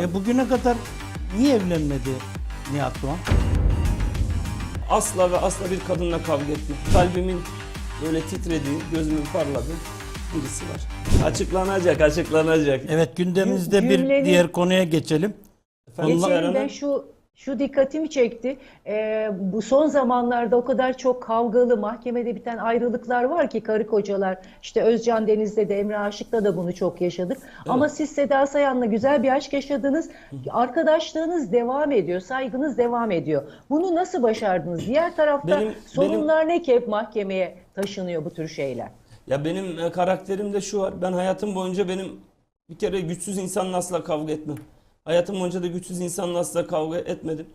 E bugüne kadar niye evlenmedi Nihat Doğan? Asla ve asla bir kadınla kavga ettim. Kalbimin böyle titrediği, gözümün parladığı birisi var. Açıklanacak, açıklanacak. Evet gündemimizde bir Cümlenin- diğer konuya geçelim. Geçen Hanım? ben şu şu dikkatimi çekti. Ee, bu son zamanlarda o kadar çok kavgalı mahkemede biten ayrılıklar var ki karı kocalar. İşte Özcan Deniz'de de Emre Aşık'ta da bunu çok yaşadık. Ama siz Seda Sayan'la güzel bir aşk yaşadınız. Arkadaşlığınız devam ediyor, saygınız devam ediyor. Bunu nasıl başardınız? Diğer tarafta Benim- sorunlar ne ki hep mahkemeye taşınıyor bu tür şeyler? Ya benim e, karakterimde şu var. Ben hayatım boyunca benim bir kere güçsüz insanla asla kavga etmem. Hayatım boyunca da güçsüz insanla asla kavga etmedim.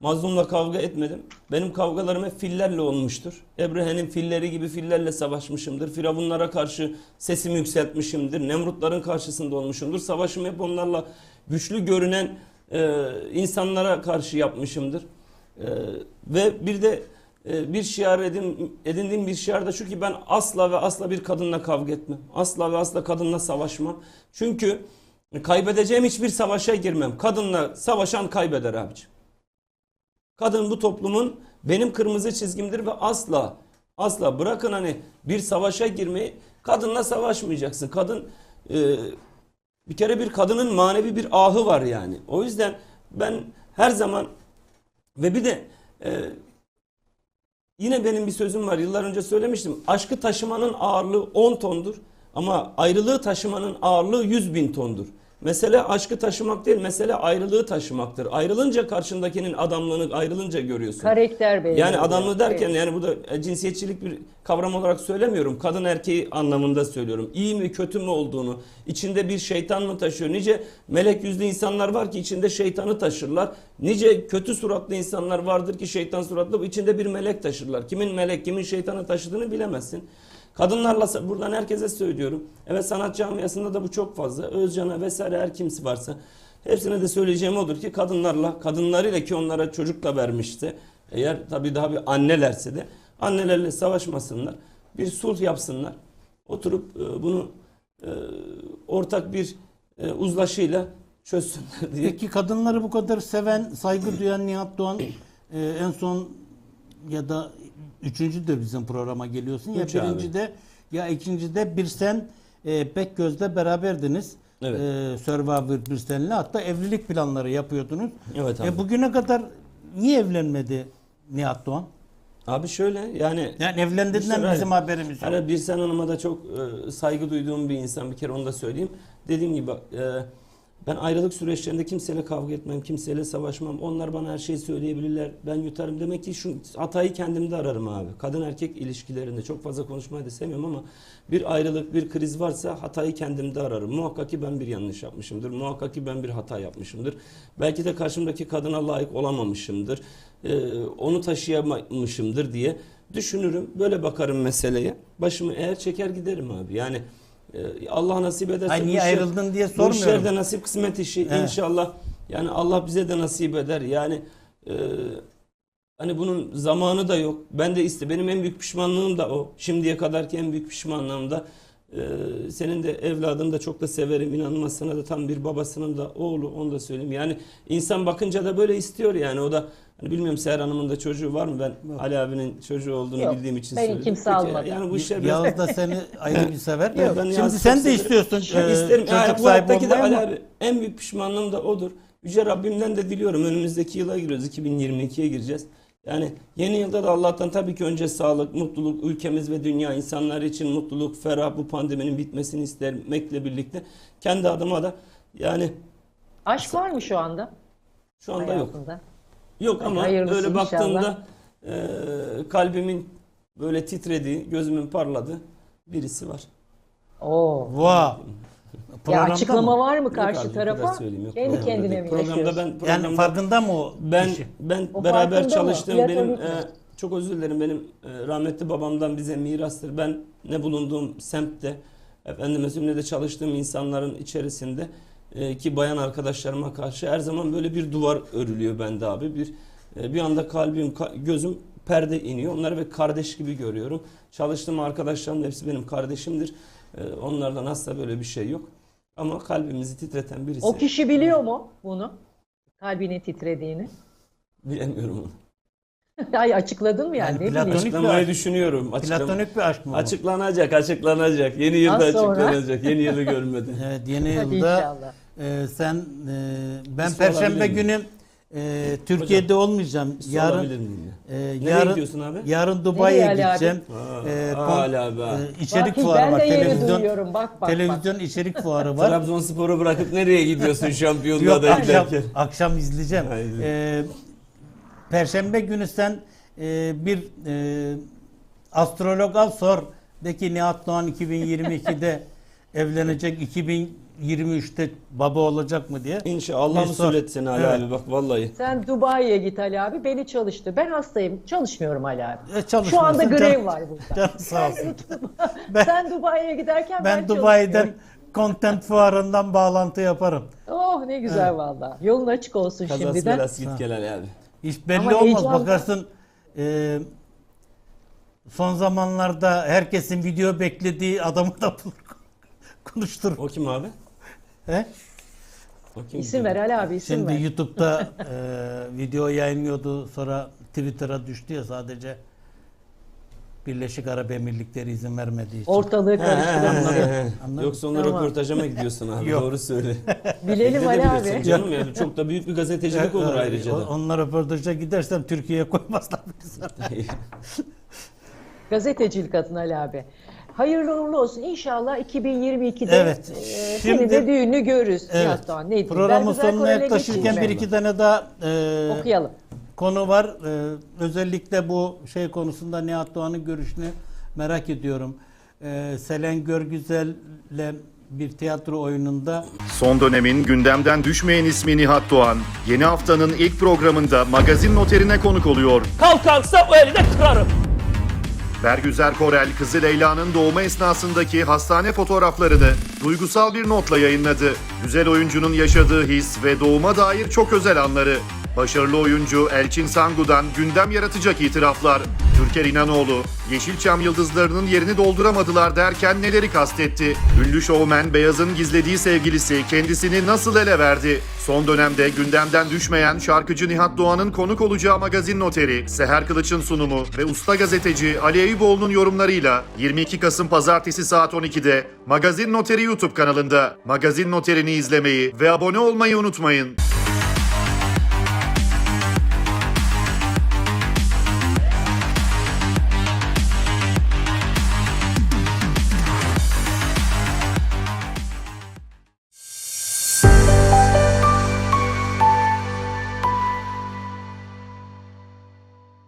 Mazlumla kavga etmedim. Benim kavgalarım hep fillerle olmuştur. Ebrehe'nin filleri gibi fillerle savaşmışımdır. Firavunlara karşı sesimi yükseltmişimdir. Nemrutların karşısında olmuşumdur. Savaşımı hep onlarla güçlü görünen e, insanlara karşı yapmışımdır. E, ve bir de e, bir şiar edin, edindiğim bir şiar da şu ki ben asla ve asla bir kadınla kavga etmem. Asla ve asla kadınla savaşmam. Çünkü kaybedeceğim hiçbir savaşa girmem. Kadınla savaşan kaybeder abiciğim. Kadın bu toplumun benim kırmızı çizgimdir ve asla asla bırakın hani bir savaşa girmeyi kadınla savaşmayacaksın. Kadın e, bir kere bir kadının manevi bir ahı var yani. O yüzden ben her zaman ve bir de e, yine benim bir sözüm var yıllar önce söylemiştim. Aşkı taşımanın ağırlığı 10 tondur ama ayrılığı taşımanın ağırlığı 100 bin tondur. Mesele aşkı taşımak değil, mesele ayrılığı taşımaktır. Ayrılınca karşındakinin adamlığını ayrılınca görüyorsun. Karakter belli. Yani adamlığı derken Evet. yani bu da e, cinsiyetçilik bir kavram olarak söylemiyorum. Kadın erkeği anlamında söylüyorum. İyi mi kötü mü olduğunu, içinde bir şeytan mı taşıyor? Nice melek yüzlü insanlar var ki içinde şeytanı taşırlar. Nice kötü suratlı insanlar vardır ki şeytan suratlı içinde bir melek taşırlar. Kimin melek, kimin şeytanı taşıdığını bilemezsin. Kadınlarla buradan herkese söylüyorum. Evet sanat camiasında da bu çok fazla. Özcan'a vesaire her kimsi varsa hepsine de söyleyeceğim odur ki kadınlarla, kadınlarıyla ki onlara çocukla vermişse eğer tabii daha bir annelerse de annelerle savaşmasınlar. Bir sulh yapsınlar. Oturup e, bunu e, ortak bir e, uzlaşıyla çözsünler diye. Peki kadınları bu kadar seven, saygı duyan Nihat Doğan e, en son ya da üçüncü de bizim programa geliyorsun. Ya Üç abi. birinci de ya ikinci de bir sen e, Bekgöz'le beraberdiniz. Evet. E, Survivor bir senle hatta evlilik planları yapıyordunuz. Evet abi. E, bugüne kadar niye evlenmedi Nihat Doğan? Abi şöyle yani Yani evlendiğinden İşte bizim haberimiz yok. Hani Birsen Hanım'a da çok e, saygı duyduğum bir insan bir kere onu da söyleyeyim. Dediğim gibi e, ben ayrılık süreçlerinde kimseyle kavga etmem, kimseyle savaşmam. Onlar bana her şeyi söyleyebilirler. Ben yutarım. Demek ki şu hatayı kendimde ararım abi. Kadın erkek ilişkilerinde çok fazla konuşmayı da sevmiyorum ama bir ayrılık, bir kriz varsa hatayı kendimde ararım. Muhakkak ki ben bir yanlış yapmışımdır. Muhakkak ki ben bir hata yapmışımdır. Belki de karşımdaki kadına layık olamamışımdır. E, onu taşıyamamışımdır diye düşünürüm. Böyle bakarım meseleye. Başımı eğer çeker giderim abi. Yani Allah nasip ederse Ay, niye bu işler- ayrıldın diye Bu sormuyorum. işlerde nasip kısmet işi Evet. inşallah. Yani Allah bize de nasip eder. Yani e, hani bunun zamanı da yok. Ben de iste benim en büyük pişmanlığım da o. Şimdiye kadarki en büyük pişmanlığım da e, senin de evladını da çok da severim. İnanılmaz sana da tam bir babasının da oğlu onu da söyleyeyim. Yani insan bakınca da böyle istiyor yani o da hani bilmiyorum Seher Hanım'ın da çocuğu var mı? Ben Ali abinin çocuğu olduğunu Yok, bildiğim için beni söylüyorum. kimse Peki, almadı. Yani bu işler biraz Yağız da seni ayrı bir sever. Evet, ben Şimdi sen de istiyorsun e, isterim. çocuk Yani bu sahibi hayattaki de olmayı Ali ama abi en büyük pişmanlığım da odur. Yüce Rabbimden de diliyorum. Önümüzdeki yıla giriyoruz. 2022'ye gireceğiz. Yani yeni yılda da Allah'tan tabii ki önce sağlık, mutluluk, ülkemiz ve dünya insanlar için mutluluk, ferah bu pandeminin bitmesini istemekle birlikte kendi adıma da yani Aşk var mı şu anda? şu anda yok. hayatında? Yok ama Hayırlısı öyle inşallah. baktığımda e, kalbimin böyle titrediği, gözümün parladığı birisi var. Oo. Vah. Ya Programda açıklama mı? var mı Yok karşı abi, bu tarafa? söyleyeyim. Yok, Kendi programda kendine değil. mi Programda yaşıyorsun? ben Yani programda farkında mı o Ben kişi? ben O beraber mı? çalıştığım benim Platonik mi? e, çok özür dilerim benim e, rahmetli babamdan bize mirastır. Ben ne bulunduğum semtte efendime söyleyeyim ne de çalıştığım insanların içerisinde e, ki bayan arkadaşlarıma karşı her zaman böyle bir duvar örülüyor bende abi. Bir e, bir anda kalbim ka- gözüm perde iniyor. Onları ve kardeş gibi görüyorum. Çalıştığım arkadaşlarım da hepsi benim kardeşimdir. E, onlardan asla böyle bir şey yok. Ama kalbimizi titreten birisi. O kişi biliyor mu bunu? Kalbinin titrediğini. Bilemiyorum onu. Ay açıkladın mı yani, Yani ne platonik-. Açıklamayı aşk. düşünüyorum. Açıklam- Platonik bir aşk mı? Açıklanacak, açıklanacak. Yeni yılda sonra. açıklanacak. Yeni yılı görmeden. Evet yeni Hadi yılda inşallah. E, sen e, ben İsmi perşembe günü e, Türkiye'de olmayacağım. Yarın, Yarın miyim ya? e, Nereye yarın gidiyorsun abi? yarın Dubai'ye Nereye Ali abi? gideceğim. Aa, E, kon- e, içerik Bak, fuarı ben var. de yeni Televizyon duyuyorum. Bak bak bak. televizyon içerik fuarı var. Trabzonspor'u bırakıp nereye gidiyorsun şampiyonluğa Yok da akşam, giderken? akşam izleyeceğim. İzle. Ee, Perşembe günü sen e, bir e, astrolog al sor. De ki Nihat Doğan 2022'de evlenecek 2023'te baba olacak mı diye. İnşallah söyletsin Ali Evet. abi bak vallahi. Sen Dubai'ye git Ali abi. Beni çalıştır. Ben hastayım. Çalışmıyorum Ali abi. E, Şu anda grev var burada. Canım sağ olsun. Ben, Sen Dubai'ye giderken ben, Ben Dubai'den çalışmıyorum. content fuarından bağlantı yaparım. Oh ne güzel valla. Yolun açık olsun Kazası şimdiden. belası git gel Ali abi. Hiç belli Ama olmaz. heyecan- Bakarsın e, son zamanlarda herkesin video beklediği adamı da bulur. Konuşturur. O kim abi? He? O kim? İsim ver Ali abi isim Şimdi ver. YouTube'da e, video yayınlıyordu sonra Twitter'a düştü ya sadece Birleşik Arap Emirlikleri izin vermediği için. Ortalığı He, he, he, karıştıran. he. Anladın? Yoksa onun Tamam. röportaja mı gidiyorsun abi? Yok. Doğru söyle. Bilelim Ali Gidebilirsin abi. Canım ya çok da büyük bir gazetecilik olur ayrıca da. Onlar röportaja gidersem Türkiye'ye koymazlar zaten. Gazetecilik adına Ali abi. Hayırlı uğurlu olsun. İnşallah 2022'de Evet. e, Şimdi- senin de düğünü görürüz. Evet. Ne diyeyim? Programın sonuna yaklaşırken bir iki tane daha e, Okuyalım. konu var. E, özellikle bu şey konusunda Nihat Doğan'ın görüşünü merak ediyorum. E, Selen Görgüzel'le bir tiyatro oyununda Son dönemin gündemden düşmeyen ismi Nihat Doğan, yeni haftanın ilk programında magazin noterine konuk oluyor. Kalk kalksa o eli de kırarım. Bergüzer Korel, kızı Leyla'nın doğumu esnasındaki hastane fotoğraflarını duygusal bir notla yayınladı. Güzel oyuncunun yaşadığı his ve doğuma dair çok özel anları. Başarılı oyuncu Elçin Sangu'dan gündem yaratacak itiraflar. Türker İnanoğlu, Yeşilçam yıldızlarının yerini dolduramadılar derken neleri kastetti? Ünlü şovmen Beyaz'ın gizlediği sevgilisi kendisini nasıl ele verdi? Son dönemde gündemden düşmeyen şarkıcı Nihat Doğan'ın konuk olacağı magazin noteri, Seher Kılıç'ın sunumu ve usta gazeteci Ali Eyüboğlu'nun yorumlarıyla 22 Kasım Pazartesi saat 12'de Magazin Noteri YouTube kanalında Magazin Noterini izlemeyi ve abone olmayı unutmayın.